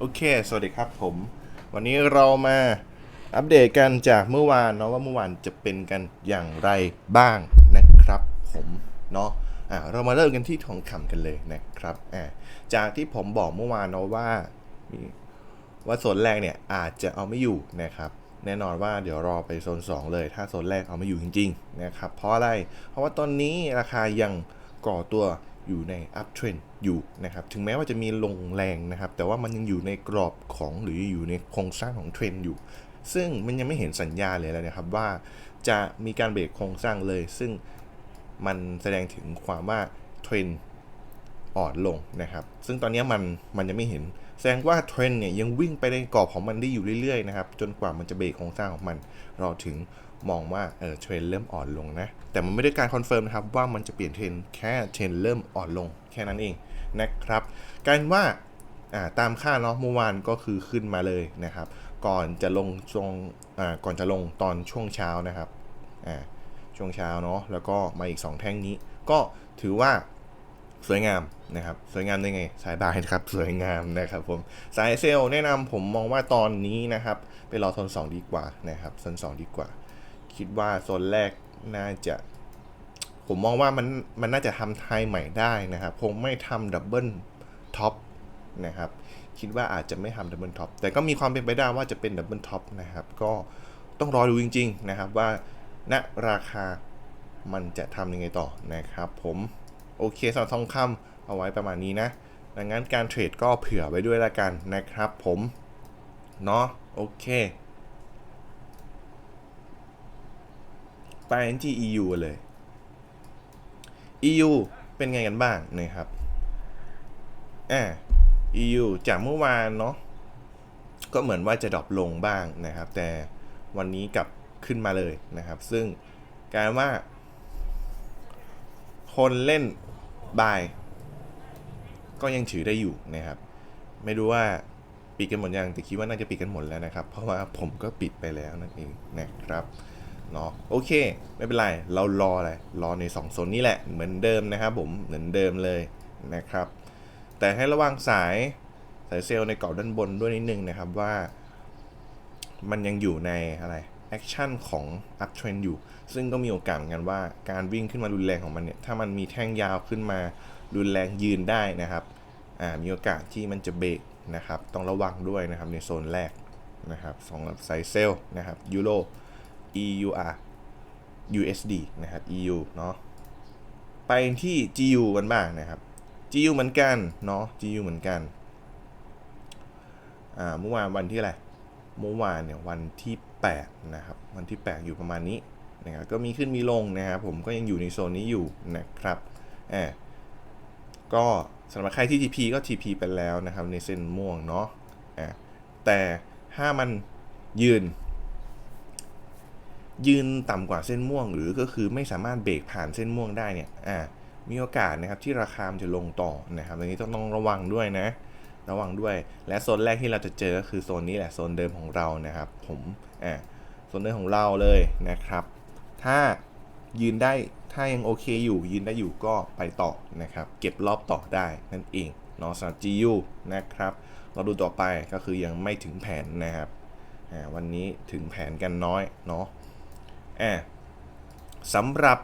โอเค สวัสดีครับผม วันนี้เรามาอัปเดตกันจากเมื่อวานเนาะว่าเมื่อวานจะเป็นกันอย่างไรบ้างนะครับผมเนาะอะเรามาเริ่มกันที่ทองคำกันเลยนะครับอะจากที่ผมบอกเมื่อวานเนาะว่ามีว่าโซนแรกเนี่ยอาจจะเอาไม่อยู่นะครับแน่นอนว่าเดี๋ยวรอไปโซน 2 เลย ถ้าโซนแรกเอาไม่อยู่จริงๆนะครับเพราะอะไรเพราะว่าตอนนี้ราคายังก่อตัว อยู่ใน up trend อยู่นะครับ ถึงแม้ว่าจะมีลงแรงนะครับ แต่ว่ามันยังอยู่ในกรอบของหรืออยู่ในโครงสร้างของเทรนด์อยู่ ซึ่งมันยังไม่เห็นสัญญาณเลยนะครับว่าจะมีการเบรกโครงสร้างเลย ซึ่งมันแสดงถึงความว่าเทรน อ่อนลงนะครับ ซึ่งตอนนี้มันมันยังไม่เห็น แสดงว่าเทรนด์เนี่ยยังวิ่งไปในกรอบของมันได้อยู่เรื่อยๆนะครับ จนกว่ามันจะเบรกโครงสร้างของมัน เราถึงมองว่าเออเทรนด์เริ่มอ่อนลงนะ แต่มันไม่ได้การคอนเฟิร์มนะครับว่ามันจะเปลี่ยนเทรนด์แค่เทรนด์เริ่มอ่อนลงแค่นั้นเองนะครับ การว่าอ่าตามค่าเนาะเมื่อวานก็คือขึ้นมาเลยนะครับ ก่อนจะลงช่วงอ่าก่อนจะลงตอนช่วงเช้านะครับอ่าช่วงเช้าเนาะแล้วก็มาอีก 2 แท่งนี้ ก็ถือว่า สวยงามนะครับสวยงามได้ไงสายบายนะครับสวยงามนะครับผมสายเซลแนะนำผมมองว่าตอนนี้นะครับไปรอโซน2 ดีกว่านะครับโซน2 ดีกว่า คิดว่าโซนแรกน่าจะ ผมมองว่ามันมันน่าจะทำไทยใหม่ได้นะครับคงไม่ทำดับเบิลท็อปนะครับคิดว่าอาจจะไม่ทำดับเบิลท็อปแต่ก็มีความเป็นไปได้ว่าจะเป็นดับเบิลท็อปนะครับก็ต้องรอดูจริง ๆ นะครับว่าณราคามันจะทำยังไงต่อนะครับผม โอเคสำหรับทองคำเอาไว้ประมาณนี้นะ ดังนั้นการเทรดก็เผื่อไว้ด้วยละกันนะครับผมเนาะโอเคไปที่ EU เลย EU เป็นไงกันบ้างนะครับอ่า EU จากเมื่อวานเนาะก็เหมือนว่าจะดรอปลงบ้างนะครับ แต่วันนี้กลับขึ้นมาเลยนะครับ ซึ่งการว่า คนเล่น บาย ก็ยังถือได้อยู่นะครับ ไม่รู้ว่าปิดกันหมดยังแต่คิดว่าน่าจะปิดกันหมดแล้วนะครับ เพราะว่าผมก็ปิดไปแล้วนั่นเองนะครับเนาะโอเค ไม่เป็นไร เรารออะไรรอใน2โซนนี้แหละเหมือนเดิมนะครับผมเหมือนเดิมเลยนะครับ แต่ให้ระวังสายสายเซลล์ในเกาะด้านบนด้วยนิดนึงนะครับว่า มันยังอยู่ในอะไร แอคชั่นของ up trend อยู่ ซึ่งก็มีโอกาสเหมือนกันว่าการวิ่งขึ้นมารุนแรงของมันเนี่ย ถ้ามันมีแท่งยาวขึ้นมารุนแรงยืนได้นะครับ อ่า มีโอกาสที่มันจะเบรกนะครับ ต้องระวังด้วยนะครับในโซนแรกนะครับสองไซเซลนะครับยูโร EUR USD นะครับ EU เนาะ ไปที่ GU กันบ้างนะครับ GU เหมือนกันเนาะ GU เหมือนกัน อ่า เมื่อวานวันที่อะไร เมื่อวานเนี่ยวันที่ 8นะครับวันที่ 8 อยู่ประมาณนี้นะครับก็มีขึ้นมีลงนะครับผมก็ยังอยู่ในโซนนี้อยู่นะครับแอบก็สำหรับใครที่ TP ก็ TP ไปแล้วนะครับในเส้นม่วงเนาะอ่าแต่ถ้ามันยืน ยืนต่ำกว่าเส้นม่วง หรือก็คือไม่สามารถเบรกผ่านเส้นม่วงได้เนี่ยอ่ามีโอกาสนะครับที่ราคามจะลงต่อนะครับอันนี้ต้องต้องระวังด้วยนะ ระวังด้วย และโซนแรกที่เราจะเจอก็คือโซนนี้แหละโซนเดิมของเรานะครับผมอ่าโซนเดิมของเราเลยนะครับ ถ้ายืนได้ถ้ายังโอเคอยู่ยืนได้อยู่ก็ไปต่อนะครับ เก็บรอบต่อได้นั่นเองเนาะสำหรับ GU นะครับ เราดูต่อไปก็คือยังไม่ถึงแผนนะครับวันนี้ถึงแผนกันน้อยเนาะอ่าสำหรับ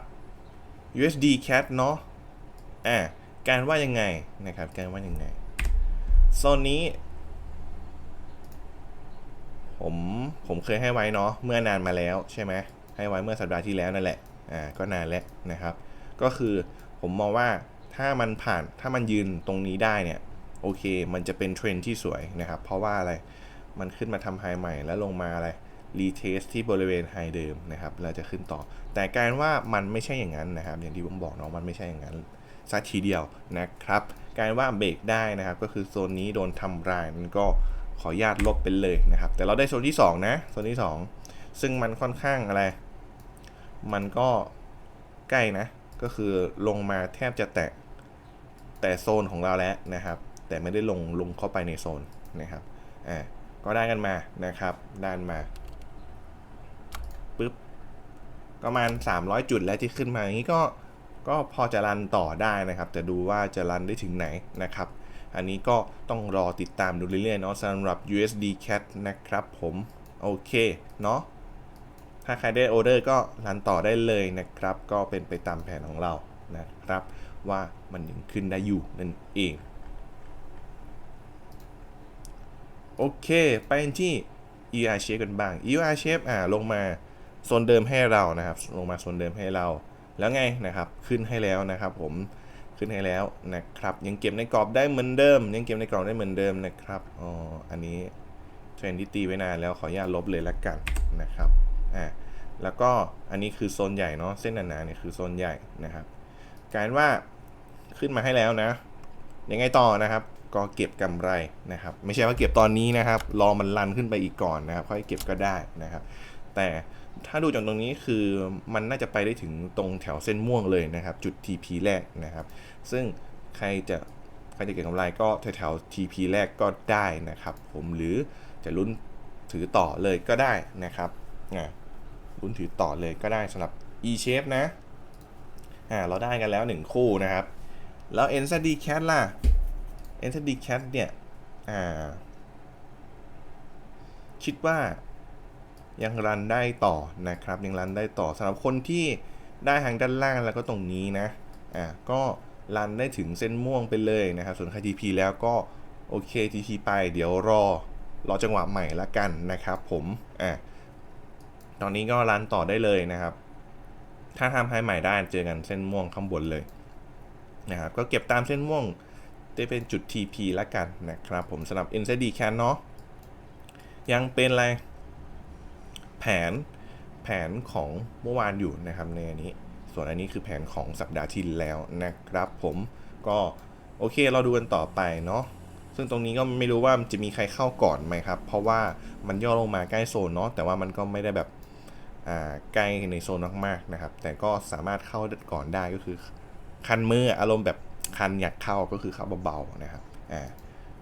USD CAD เนาะอ่าการว่ายังไงนะครับ การว่ายังไง โซนนี้ ผมผมเคยให้ไว้เนาะเมื่อนานมาแล้วใช่ไหมให้ไว้เมื่อสัปดาห์ที่แล้วนั่นแหละอ่าก็นานแล้วนะครับ ก็คือผมมองว่าถ้ามันผ่านถ้ามันยืนตรงนี้ได้เนี่ยโอเค มันจะเป็นเทรนด์ที่สวยนะครับ เพราะว่าอะไรมันขึ้นมาทำไฮใหม่แล้วลงมาอะไรรีเทสที่บริเวณไฮเดิมนะครับเราจะขึ้นต่อ แต่การว่ามันไม่ใช่อย่างนั้นนะครับ อย่างที่ผมบอกเนาะมันไม่ใช่อย่างนั้น สักทีเดียวนะครับกลารว่าเบรกได้นะครับก็คือโซนนี้โดนทำลายมันก็ขออนุญาตลบไปเลยนะครับ แต่เราได้โซนที่ 2 นะโซนที่ 2 ซึ่งมันค่อนข้างอะไร มันก็ใกล้นะ ก็คือลงมาแทบจะแตะแต่โซนของเราแล้วนะครับ แต่ไม่ได้ลงลงเข้าไปในโซนนะครับอ่าก็ได้กันมานะครับด้านมาปึ๊บประมาณ 300 จุดแล้วที่ขึ้นมาอย่างนี้ก็ ก็พอจะรันต่อได้นะครับ แต่ดูว่าจะรันได้ถึงไหนนะครับ อันนี้ก็ต้องรอติดตามดูเรื่อยๆเนาะสำหรับ USD CAT นะครับผม โอเค เนาะถ้าใครได้ออเดอร์ก็รันต่อได้เลยนะครับ ก็เป็นไปตามแผนของเรานะครับ ว่ามันยังขึ้นได้อยู่นั่นเอง โอเค ไปที่ ER shape กันบ้าง ER shape อ่าลงมาโซนเดิมให้เรานะครับ ลงมาโซนเดิมให้เรา แล้วไงนะครับขึ้นให้แล้วนะครับ ผมขึ้นให้แล้วนะครับ ยังเก็บในกรอบได้เหมือนเดิม ยังเก็บในกรอบได้เหมือนเดิมนะครับอ๋ออันนี้เทรนที่ตีไว้นานแล้วขออนุญาตลบเลยละกันนะครับอ่าแล้วก็อันนี้คือโซนใหญ่เนาะเส้นหนาๆเนี่ยคือโซนใหญ่นะครับการว่าขึ้นมาให้แล้วนะ ยังไงต่อนะครับ ก็เก็บกำไรนะครับ ไม่ใช่ว่าเก็บตอนนี้นะครับ รอมันรันขึ้นไปอีกก่อนนะครับ ค่อยเก็บก็ได้นะครับ แต่ถ้าดูจากตรงนี้คือมันน่าจะไปได้ถึงตรงแถวเส้นม่วงเลยนะครับ จุด TP แรกนะครับ ซึ่งใครจะใครจะเก็งกำไรก็แถวแถว TP แรกก็ได้นะครับ ผมหรือจะลุ้นถือต่อเลยก็ได้นะครับอ่าลุ้นถือต่อเลยก็ได้สำหรับ E shape นะอ่าเราได้กันแล้ว 1 คู่นะครับ แล้ว NZD cat ล่ะ NZD cat เนี่ยอ่าคิดว่า ยังรันได้ต่อนะครับยังรันได้ต่อสำหรับคนที่ได้ทางด้านล่างแล้วก็ตรงนี้นะอ่าก็รันได้ถึงเส้นม่วงไปเลยนะครับส่วนใคร TP แล้วก็โอเค TP ไปเดี๋ยวรอรอจังหวะใหม่ละกันนะครับผมอ่าตอนนี้ก็รันต่อได้เลยนะครับ ถ้าทำให้ใหม่ได้เจอกันเส้นม่วงข้างบนเลยนะครับก็เก็บตามเส้นม่วงจะเป็นจุด TP ละกันนะครับผมสำหรับ NZD Can เนาะยังเป็นอะไร แผนแผนของเมื่อวานอยู่นะครับในอันนี้ ส่วนอันนี้คือแผนของสัปดาห์ที่แล้วนะครับผมก็โอเคเราดูกันต่อไปเนาะซึ่งตรงนี้ก็ไม่รู้ว่าจะมีใครเข้าก่อนไหมครับ เพราะว่ามันย่อลงมาใกล้โซนเนาะแต่ว่ามันก็ไม่ได้แบบใกล้ในโซนมากๆนะครับ แต่ก็สามารถเข้าก่อนได้ก็คือ คันมืออารมณ์แบบคันอยากเข้าก็คือเข้าเบาๆนะครับอ่า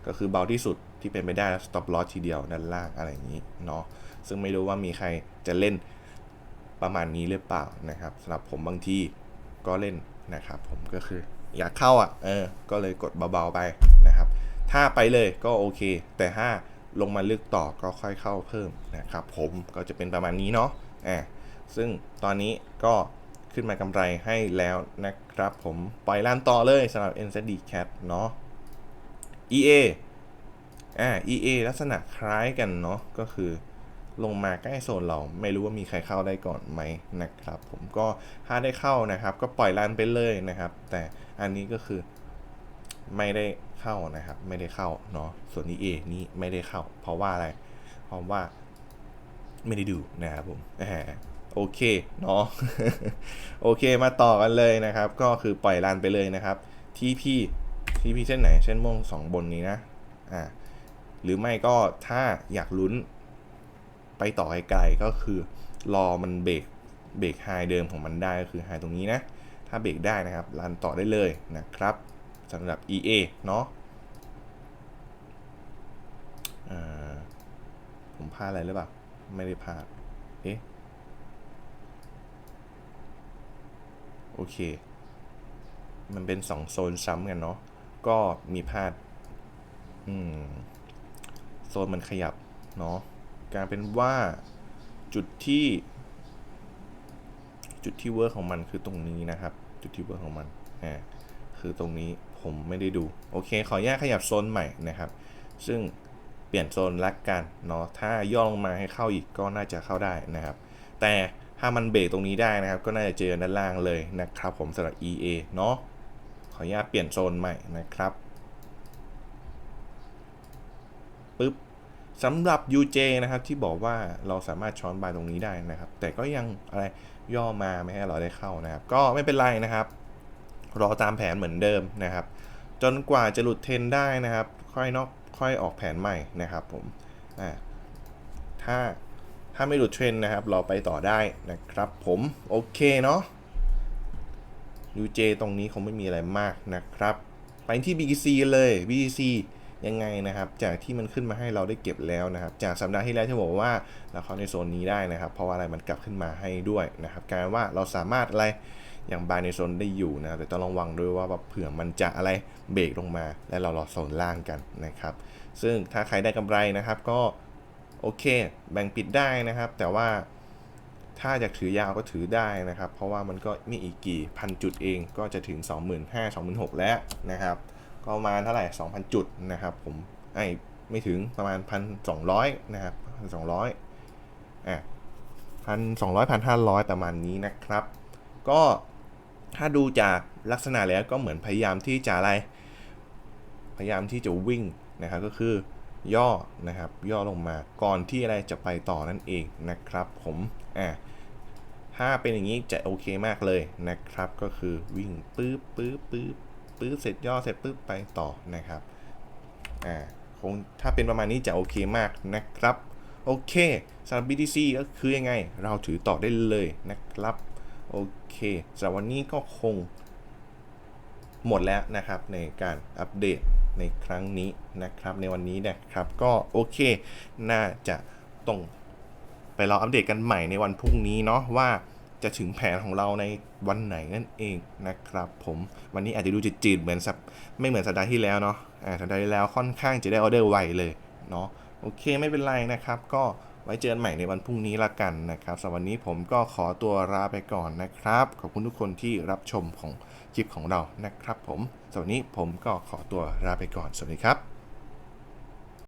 ก็คือเบาที่สุดที่เป็นไปได้แล้ว stop loss ทีเดียวด้านล่างอะไรอย่างนี้เนาะ ซึ่งไม่รู้ว่ามีใครจะเล่นประมาณนี้หรือเปล่านะครับสำหรับผมบางทีก็เล่นนะครับ ผมก็คืออยากเข้าอะเออก็เลยกดเบาๆไปนะครับ ถ้าไปเลยก็โอเค แต่ถ้าลงมาลึกต่อก็ค่อยเข้าเพิ่มนะครับ ผมก็จะเป็นประมาณนี้เนาะอ่าซึ่งตอนนี้ก็ขึ้นมากำไรให้แล้วนะครับ ผมปล่อยล้านต่อเลยสำหรับ NZD Cat เนาะ EA อ่า EA ลักษณะคล้ายกันเนาะก็คือ ลงมาใกล้โซนเราไม่รู้ว่ามีใครเข้าได้ก่อนไหมนะครับ ผมก็ถ้าได้เข้านะครับ ก็ปล่อยรันไปเลยนะครับ แต่อันนี้ก็คือไม่ได้เข้านะครับ ไม่ได้เข้าเนาะส่วนนี้เอนี่ไม่ได้เข้า เพราะว่าอะไร เพราะว่าไม่ได้ดูนะครับผมโอเคเนาะโอเคมาต่อกันเลยนะครับ ก็คือปล่อยรันไปเลยนะครับที่พี่ที่พี่เส้นไหนเส้นม่วงสองบนนี้นะอ่าหรือไม่ก็ถ้าอยากลุ้น ไปต่อไกลๆก็คือรอมันเบรกเบรกไฮเดิมของมันได้ก็คือไฮตรงนี้นะ ถ้าเบรกได้นะครับรันต่อได้เลยนะครับสำหรับ EA เนาะผมพลาดอะไรหรือเปล่า ไม่ได้พลาด เอ๊ะ โอเค มันเป็น2โซนซ้ำกันเนาะ ก็มีพลาด อืม โซนมันขยับเนาะ กลายเป็นว่าจุดที่จุดที่เวิร์กของมันคือตรงนี้นะครับ จุดที่เวิร์กของมันอ่าคือตรงนี้ผมไม่ได้ดู โอเค ขออนุญาตขยับโซนใหม่นะครับ ซึ่งเปลี่ยนโซนลักกันเนาะถ้าย่อลงมาให้เข้าอีกก็น่าจะเข้าได้นะครับ แต่ถ้ามันเบรกตรงนี้ได้นะครับ ก็น่าจะเจอด้านล่างเลยนะครับ ผมสำหรับ EA เนาะขออนุญาตเปลี่ยนโซนใหม่นะครับปึ๊บ สำหรับ UJ นะครับที่บอกว่าเราสามารถช้อนบายตรงนี้ได้นะครับ แต่ก็ยังอะไรย่อมาไม่ให้เราได้เข้านะครับ ก็ไม่เป็นไรนะครับ รอตามแผนเหมือนเดิมนะครับ จนกว่าจะหลุดเทรนได้นะครับ ค่อยนอกค่อยออกแผนใหม่นะครับผมอ่าถ้าถ้าไม่หลุดเทรนนะครับ เราไปต่อได้นะครับ ผมโอเคเนาะ UJ ตรงนี้คงไม่มีอะไรมากนะครับ ไปที่ BTC เลย BTC ยังไงนะครับ จากที่มันขึ้นมาให้เราได้เก็บแล้วนะครับ จากสัปดาห์ที่แล้วที่บอกว่าเราเข้าในโซนนี้ได้นะครับ เพราะว่าอะไรมันกลับขึ้นมาให้ด้วยนะครับกลายว่าเราสามารถอะไรอยังบายในโซนได้อยู่นะแต่ต้องระวังด้วยว่าเผื่อมันจะอะไรเบรกลงมา และเรารอโซนล่างกันนะครับ ซึ่งถ้าใครได้กำไรนะครับก็โอเค แบ่งปิดได้นะครับ แต่ว่าถ้าอยากถือยาวก็ถือได้นะครับ เพราะว่ามันก็ไม่อีกกี่พันจุดเองก็จะถึง 25,000 26,000 แล้วนะครับ ก็ประมาณเท่าไหร่ 2,000 จุดนะครับผมไอ้ไม่ถึงประมาณ 1,200 นะครับ 1,200อะพันสองร้อยพันห้าร้อยประมาณนี้นะครับ ก็ถ้าดูจากลักษณะแล้วก็เหมือนพยายามที่จะอะไร พยายามที่จะวิ่งนะครับก็คือย่อนะครับย่อลงมาก่อนที่อะไรจะไปต่อนั่นเองนะครับผมอะถ้าเป็นอย่างนี้จะโอเคมากเลยนะครับ ก็คือวิ่งปื๊บปื๊บปื๊บ ปื๊บเสร็จย่อเสร็จปื๊บไปต่อนะครับอ่าคงถ้าเป็นประมาณนี้จะโอเคมากนะครับโอเคสำหรับ BTC ก็คือยังไง เราถือต่อได้เลยนะครับ โอเคสำหรับวันนี้ก็คงหมดแล้วนะครับในการอัปเดตในครั้งนี้นะครับในวันนี้นะครับก็โอเค น่าจะต้องไปรออัปเดตกันใหม่ในวันพรุ่งนี้เนาะว่า จะถึงแผนของเราในวันไหนนั่นเองนะครับ ผมวันนี้อาจจะดูจืดๆเหมือนสัปไม่เหมือนสัปดาห์ที่แล้วเนาะอ่าสัปดาห์ที่แล้วค่อนข้างจะได้ออเดอร์ไวเลยเนาะโอเคไม่เป็นไรนะครับ ก็ไว้เจอกันใหม่ในวันพรุ่งนี้ละกันนะครับสำหรับวันนี้ผมก็ขอตัวลาไปก่อนนะครับ ขอบคุณทุกคนที่รับชมของคลิปของเรานะครับ ผมสำหรับวันนี้ผมก็ขอตัวลาไปก่อนสวัสดีครับ